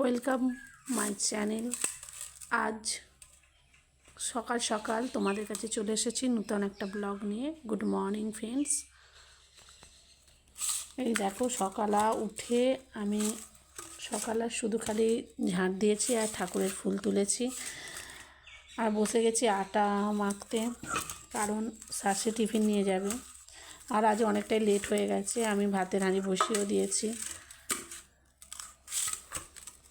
Welcome my channel. আজ সকাল সকাল তোমাদের কাছে চলে এসেছি নূতন একটা ব্লগ নিয়ে। Good morning friends. এই দেখো সকালা উঠে আমি সকালে শুধু খালি ঝাঁট দিয়েছি আর ঠাকুরের ফুল তুলেছি। আর বসে গেছি আটা মাখতে, কারণ শাশি টিফিন নিয়ে যাবে। আর আজ অনেকটাই লেট হয়ে গেছে, আমি ভাতের হাঁড়ি বসিয়েও দিয়েছি।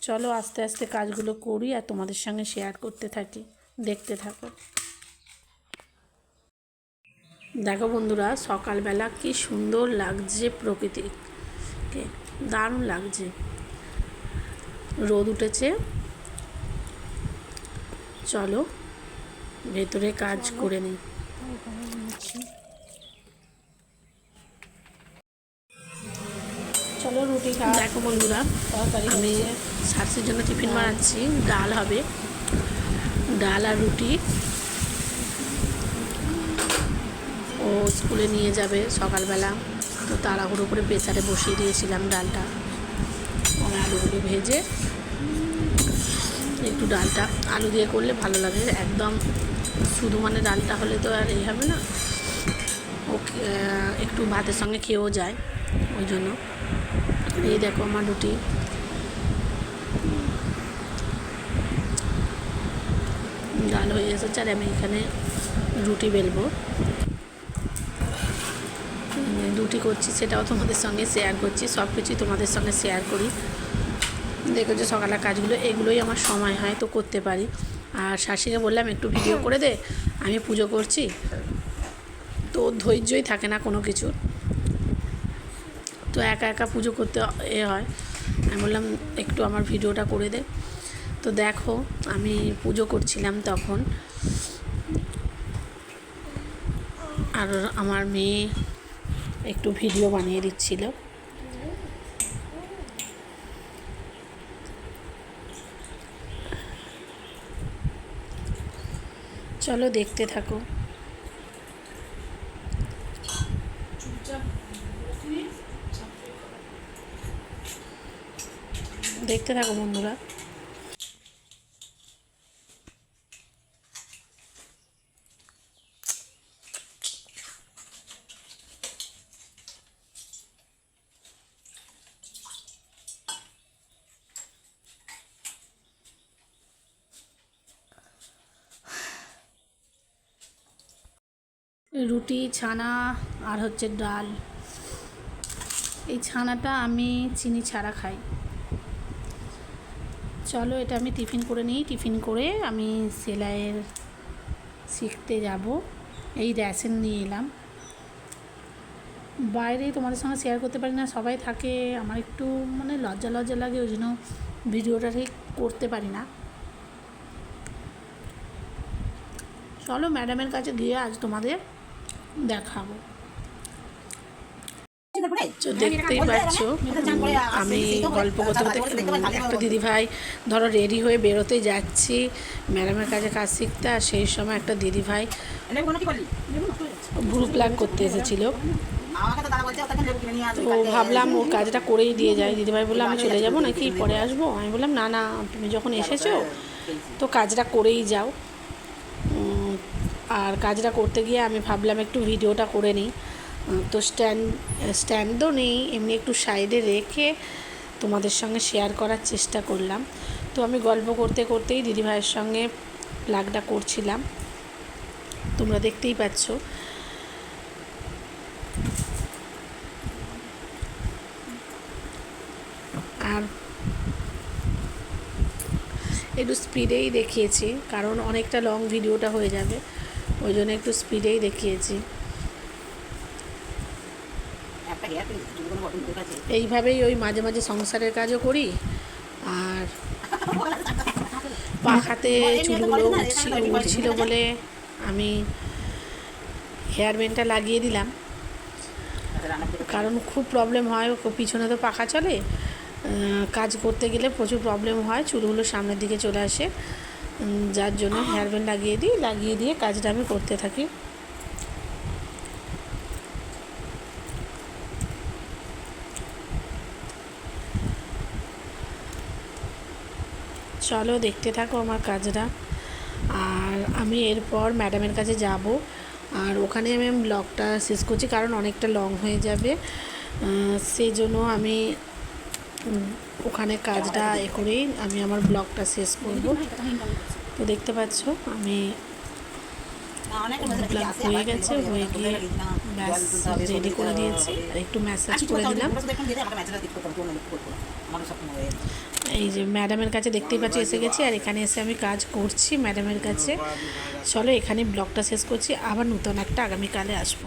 চলো আস্তে আস্তে কাজগুলো করি আর তোমাদের সঙ্গে শেয়ার করতে থাকি দেখতে থাকো। দেখো বন্ধুরা সকালবেলা কি সুন্দর লাগছে প্রকৃতিকে দারুণ লাগছে। রোদ উঠেছে। চলো ভেতরে কাজ করে নিই চলো রুটি খা দেখো বন্ধুরা আমি শাশুর জন্য টিফিন বানাচ্ছি। ডাল হবে। ডাল আর রুটি। ও স্কুলে নিয়ে যাবে সকালবেলা। তো তাড়াহুড়ো করে প্রেসারে বসিয়ে দিয়েছিলাম ডালটা। আর আলুগুলো ভেজে একটু ডালটা আলু দিয়ে করলে ভালো লাগে। একদম শুধু মানে ডালটা হলে তো আর এই হবে না। ও একটু ভাতের সঙ্গে খেয়েও যায়। ওই জন্য। এই দেখো আমার রুটি। ডাল হয়ে এসেছে আর আমি এখানে রুটি বেলবো। রুটি করছি, সেটাও তোমাদের সঙ্গে শেয়ার করছি সব কিছুই তোমাদের সঙ্গে শেয়ার করি। দেখো যে সকালের কাজগুলো, এগুলোই আমার সময় হয় তো করতে পারি। আর শাশিকে বললাম, একটু ভিডিও করে দে, আমি পুজো করছি। তো ধৈর্যই থাকে না কোনো কিছুর। তো একা একা পুজো করতে এ হয়। আমি বললাম, একটু আমার ভিডিওটা করে দে। তো দেখো, আমি পুজো করছিলাম তখন। আর আমার মেয়ে একটু ভিডিও বানিয়ে দিচ্ছিল। চলো দেখতে থাকো। দেখতে থাকো বন্ধুরা। রুটি ছানা আর হচ্ছে ডাল। এই ছানাটা আমি চিনি ছাড়া খাই। চলো, এটা আমি টিফিন করে নিই। টিফিন করে আমি সেলাইয়ের শিখতে যাব। এই র্যাশন নিয়ে এলাম। বাইরে তোমাদের সঙ্গে শেয়ার করতে পারি না, সবাই থাকে। আমার একটু মানে লজ্জা লজ্জা লাগে, ওই জন্য ভিডিওটা ঠিক করতে পারি না। চলো ম্যাডামের কাছে গিয়ে আজ তোমাদের দেখাবো। তো দেখতেই পাচ্ছ আমি গল্প করতে করতে একটা দিদিভাই ধরো রেডি হয়ে বেরোতে যাচ্ছি। ম্যাডামের কাছে কাজ শিখতে আর সেই সময় একটা দিদিভাই ভুরু প্লাগ করতে এসেছিল। তো ভাবলাম ও কাজটা করেই দিয়ে যায়। দিদিভাই বলল আমি চলে যাব নাকি? পরে আসব? আমি বললাম না না তুমি যখন এসেছ তো কাজটা করেই যাও। আর কাজটা করতে গিয়ে আমি ভাবলাম একটু ভিডিওটা করে নিই। তো স্ট্যান্ড স্ট্যান্ডও নেই, এমনি একটু সাইডে রেখে তোমাদের সঙ্গে শেয়ার করার চেষ্টা করলাম। তো আমি গল্প করতে করতেই দিদিভাইয়ের সঙ্গে প্লাগটা করছিলাম। তোমরা দেখতেই পাচ্ছ। আর একটু স্পিডেই দেখিয়েছি, কারণ অনেকটা লং ভিডিওটা হয়ে যাবে, ওই জন্য একটু স্পিডেই দেখিয়েছি। এইভাবেই ওই মাঝে মাঝে সংসারের কাজও করি, আর পাখাতে চুলগুলো উঠছিল উঠছিল বলে আমি হেয়ার ব্যান্ডটা লাগিয়ে দিলাম। কারণ খুব প্রবলেম হয় পিছনে তো পাখা চলে। কাজ করতে গেলে প্রচুর প্রবলেম হয়, চুলগুলো সামনের দিকে চলে আসে। যার জন্য হেয়ার ব্যান্ড লাগিয়ে দিই, লাগিয়ে দিয়ে কাজটা আমি করতে থাকি। চলো দেখতে থাকো আমার কাজটা আর আমি এরপর ম্যাডামের কাছে যাব। আর ওখানে আমি ব্লগটা শেষ করছি কারণ অনেকটা লং হয়ে যাবে। সেই জন্য আমি ওখানে কাজটা এ করেই আমি আমার ব্লগটা শেষ করব। তো দেখতে পাচ্ছ আমি ব্লগ হয়ে গেছে হয়ে গিয়ে ব্যাস রেডি করে দিয়েছি। আর একটু ম্যাসাজ করে দিলাম। এই যে ম্যাডামের কাছে দেখতেই পাচ্ছি এসে গেছি। আর এখানে এসে আমি কাজ করছি ম্যাডামের কাছে। চলো এখানে ব্লগটা শেষ করছি। আবার নতুন একটা আগামীকালে আসব।